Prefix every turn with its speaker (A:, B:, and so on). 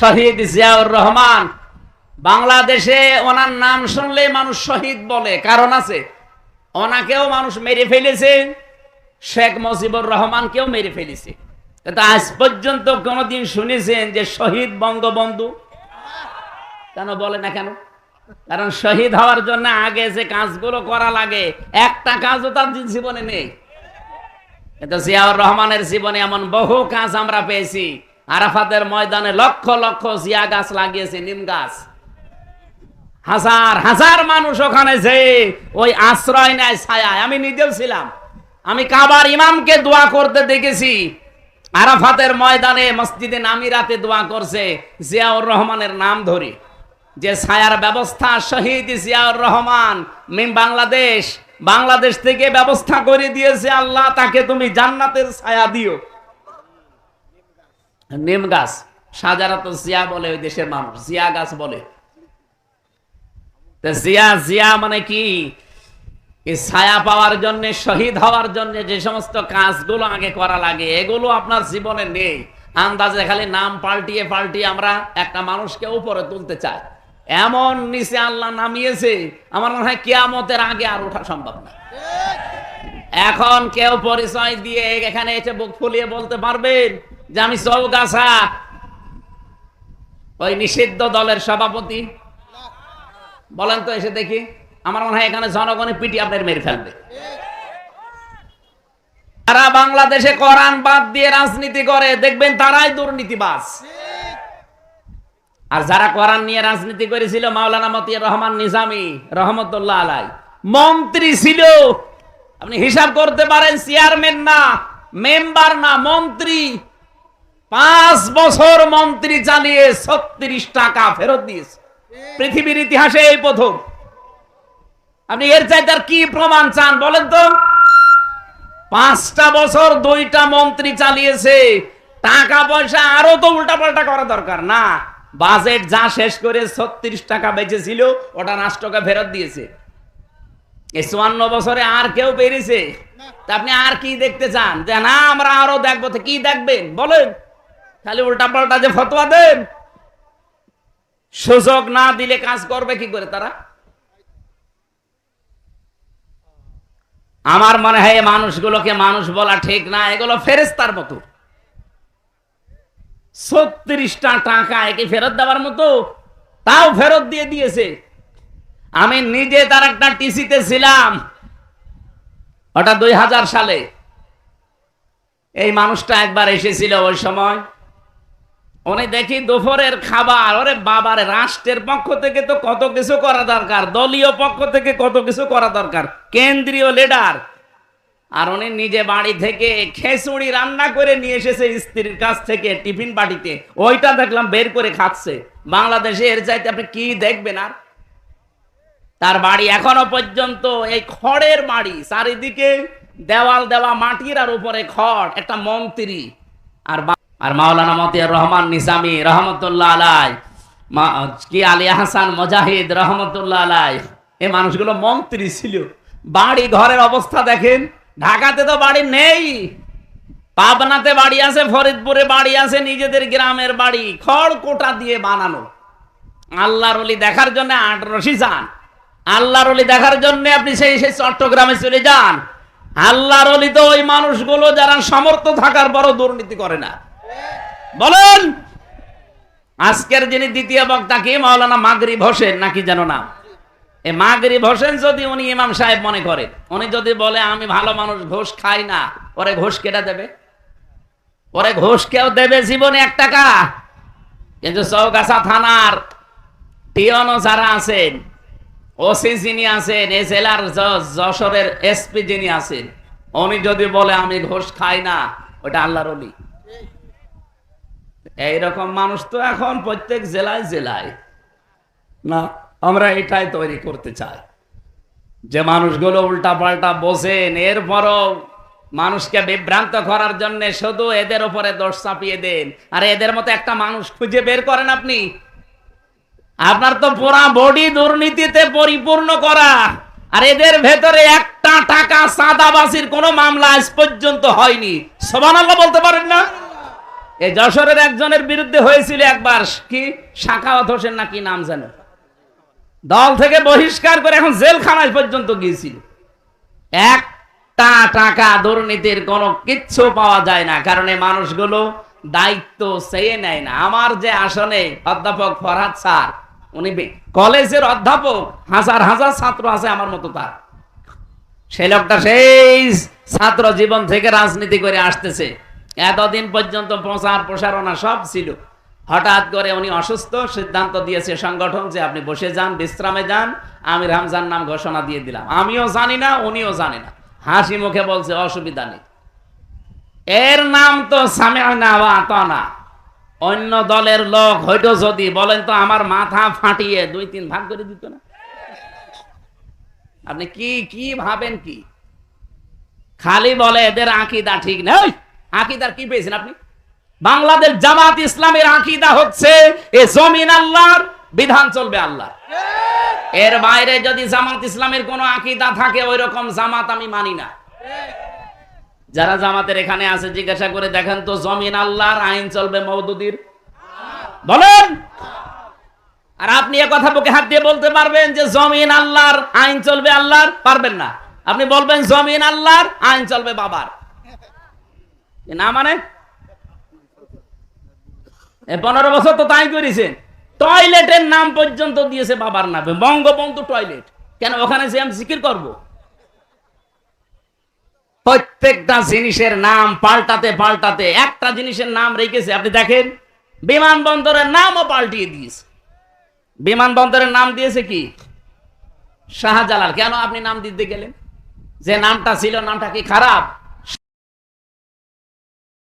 A: শহীদ জিয়াউর রহমান, বাংলাদেশে ওনার নাম শুনলে মানুষ শহীদ বলে। কারণ আছে, ওনাকেও মানুষ মেরে ফেলেছে, শেখ মুজিবুর রহমানকেও মেরে ফেলেছে। কিন্তু আজ পর্যন্ত কোনদিন শুনেছেন যে শহীদ বঙ্গবন্ধু? কেন বলে না কেন? কারণ শহীদ হওয়ার জন্য আগে যে কাজগুলো করা লাগে, একটা কাজও তার জীবনে নেই। কিন্তু জিয়াউর রহমানের জীবনে এমন বহু কাজ আমরা পেয়েছি। আরাফাতের ময়দানে লক্ষ লক্ষ জিয়া গাছ লাগিয়েছে, নিম গাছ। হাজার হাজার মানুষ ওখানে যে ওই আশ্রয় নেয় ছায়া আমি নিজেও ছিলাম। আমি কাবার ইমামকে দোয়া করতে দেখেছি। আরাফাতের ময়দানে মসজিদে নামিরাতে দোয়া করছে, জিয়াউর রহমানের নাম ধরে। যে ছায়ার ব্যবস্থা শহীদ জিয়াউর রহমান, মিম বাংলাদেশ। বাংলাদেশ থেকে ব্যবস্থা করে দিয়েছে আল্লাহ, তাকে তুমি জান্নাতের ছায়া দিও। নিম গাছ। সাজারাত জিয়া বলে ওই দেশের মানুষ। জিয়া গাছ বলে। জিয়া জিয়া মানে কি? ছায়া পাওয়ার জন্য শহীদ হওয়ার জন্য যে সমস্ত কাজগুলো আগে করা লাগে এগুলো আপনার জীবনে নেই। আন্দাজে খালি নাম পাল্টিয়ে পাল্টিয়ে আমরা একটা মানুষকে উপরে তুলতে চাই। এমন নিচে আল্লাহ নামিয়েছে আমার মনে হয় কেয়ামতের আগে আর ওঠা সম্ভব না। এখন কেউ পরিচয় দিয়ে এখানে এসে বুক ফুলিয়ে বলতে পারবেন যে আমি চৌগাছা। ওই নিষিদ্ধ দলের সভাপতি। বলেন তো এসে দেখি, আমার মনে হয় এখানে জনগণের পিটি আপনার মেরে ফেলবে। তারা বাংলাদেশে কোরআন বাদ দিয়ে রাজনীতি করে, দেখবেন তারাই দুর্নীতিবাজ। আর যারা কোরআন নিয়ে রাজনীতি করেছিল, মাওলানা মতিয়ার রহমান নিজামী রহমতুল্লাহ আলাই। মন্ত্রী ছিল। আপনি হিসাব করতে পারেন, চেয়ারম্যান না, মেম্বার না, মন্ত্রী। পাঁচ বছর মন্ত্রী চালিয়ে ছত্রিশ টাকা ফেরত দিয়েছে। পৃথিবীর ইতিহাসে এই প্রথম। আপনি এর চাইতে কি প্রমাণ চান বলেন তো? পাঁচটা বছর দুইটা মন্ত্রী চালিয়েছে। টাকা পয়সা আরও তো উল্টা পাল্টা করা দরকার। না, বাজেট যা শেষ করে ছত্রিশ টাকা বেঁচেছিল, ওটা রাষ্ট্রকে ফেরত দিয়েছে। এই চুয়ান্ন বছরে আর কেউ বেরিয়েছে? তা আপনি আর কি দেখতে চান? যে না, আমরা আরও দেখব। কি দেখবেন? বলেন। খালি উল্টা পাল্টা যে ফতোয়া দেন, সুযোগ না দিলে কাজ করবে কি করে তারা? আমার মনে হয় মানুষগুলোকে মানুষ বলা ঠিক না, এগুলো ফেরেস্তার মতো। ছত্রিশটা টাকা একে ফেরত দেওয়ার মতো, তাও ফেরত দিয়ে দিয়েছে। আমি নিজে তার একটা টিসিতে ছিলাম ওটা দুই হাজার সালে। এই মানুষটা একবার এসেছিল ওই সময়। উনি দেখি দুপুরের খাবার, ওরে বাবার রাষ্ট্রের পক্ষ থেকে তো কত কিছু করা দরকার, দলীয় পক্ষ থেকে কত কিছু করা দরকার, কেন্দ্রীয় লিডার আর উনি নিজে বাড়ি থেকে খেসুড়ি রান্না করে নিয়ে এসেছে স্ত্রীর কাছ থেকে টিফিন বাটিতে। ওইটা দেখলাম বের করে খাচ্ছে। বাংলাদেশে এর চাইতে আপনি কি দেখবেন আর? তার বাড়ি এখনও পর্যন্ত এই খড়ের বাড়ি, চারিদিকে দেওয়াল দেওয়া মাটির আর উপরে খড়, একটা মন্ত্রী। আর আর মাওলানা মতিয়ার রহমান নিজামী রহমতুল্লাহ আলাই কি আলী হাসান মুজাহিদ রহমতুল্লাহ আলাই এ মানুষগুলো মন্ত্রী ছিল। বাড়ি ঘরের অবস্থা দেখেন, ঢাকাতে তো বাড়ি নেই, পাবনাতে বাড়ি আছে, ফরিদপুরে বাড়ি আছে, নিজেদের গ্রামের বাড়ি, খড় কোটা দিয়ে বানানো। আল্লাহর অলি দেখার জন্য আটরশি যান। আল্লাহর অলি দেখার জন্য আপনি সেই সেই চট্টগ্রামে চলে যান। আল্লাহর অলি তো ওই মানুষগুলো যারা সমর্থ থাকার বড় দুর্নীতি করে না। বলেন, আজকের যিনি দ্বিতীয় বক্তা কি, মাওলানা মাগরিব হোসেন নাকি যেন নাম এ মাগরিব হোসেন যদি উনি ইমাম সাহেব মনে করে, উনি যদি বলে, আমি ভালো মানুষ, ঘোষ খাই না, ওরে ঘোষ কেটে দেবে? ওরে ঘোষ কেউ দেবে জীবনে এক টাকা? কিন্তু চৌগাছা থানার টিয়নো যারা আছেন, ওসি যিনি আছেন এই জেলার যশোরের এসপি যিনি আছেন, উনি যদি বলে, আমি ঘোষ খাই না, ওটা আল্লাহর অলি। এইরকম মানুষ তো এখন প্রত্যেক জেলায় জেলায়। না, আমরা এটাই তৈরি করতে চাই। যে মানুষগুলো উল্টা পাল্টা বোঝেন, এরপরও মানুষকে বিভ্রান্ত করার জন্য শুধু এদের উপরে দোষ চাপিয়ে দেন। আর এদের মতো একটা মানুষ খুঁজে বের করেন আপনি। আপনার তো পুরা বডি দুর্নীতিতে পরিপূর্ণ করা। আর এদের ভেতরে একটা টাকা সাদাবাসির কোনো মামলা আজ পর্যন্ত হয়নি। সমান বলতে পারেন না? এই যশোরের একজনের বিরুদ্ধে হয়েছিল একবার কি? শাখাওয়াত হোসেন নাকি নাম জানো দল থেকে বহিষ্কার করে এখন জেলখানায় পর্যন্ত গিয়েছিল। একটা টাকা দুর্নীতির কোনো কিচ্ছু পাওয়া যায় না, কারণ মানুষগুলো দায়িত্ব চেয়ে নেয় না। আমার যে আসনে অধ্যাপক ফরহাদ স্যার, উনি কলেজের অধ্যাপক, হাজার হাজার ছাত্র আছে আমার মতো তার। সেই লোকটা সেই ছাত্র জীবন থেকে রাজনীতি করে আসতেছে। এতদিন পর্যন্ত প্রচার প্রসারণা সব ছিল। হঠাৎ করে উনি অসুস্থ, সিদ্ধান্ত দিয়েছে সংগঠন যে আপনি বসে যান, বিশ্রামে যান, আমি রামজান নাম ঘোষণা দিয়ে দিলাম। আমিও জানি না, উনিও জানি না। হাসি মুখে বলছে, অসুবিধা নেই। এর নাম তো আতানা অন্য দলের লোক হয়তো যদি বলেন তো আমার মাথা ফাটিয়ে দুই, তিন ভাগ করে দিত না। আপনি কি কি ভাবেন কি? খালি বলে এদের আকিদা ঠিক নেই। আকিদার কি পেয়েছেন আপনি? বাংলাদেশ জামাত ইসলামের আকিদা হচ্ছে, এ জমিন আল্লাহর, বিধান চলবে আল্লাহ এর বাইরে যদি জামাত ইসলামের কোনো আকিদা থাকে ওই রকম জামাত আমি মানি না। যারা জামাতের এখানে আছে, জিজ্ঞাসা করে দেখেন তো জমিন আল্লাহর, আইন চলবে মৌদুদির বলেন! আর আপনি এ কথা বুকে হাত দিয়ে বলতে পারবেন যে জমিন আল্লাহর, আইন চলবে আল্লাহর? পারবেন না। আপনি বলবেন জমিন আল্লাহর, আইন চলবে বাবার। না মানে? পনেরো বছর তো তাই করেছেন টয়লেটের নাম পর্যন্ত দিয়েছে বাবার নামে। বঙ্গবন্ধু টয়লেট। কেন ওখানে যে আমি জিকির করব? প্রত্যেকটা জিনিসের নাম পাল্টাতে পাল্টাতে একটা জিনিসের নাম রেখেছে। আপনি দেখেন, বিমানবন্দরের নামও পাল্টিয়ে দিয়েছে। বিমানবন্দরের নাম দিয়েছে কি? শাহজালাল। কেন আপনি নাম দিতে গেলেন? যে নামটা ছিল, নামটা কি খারাপ?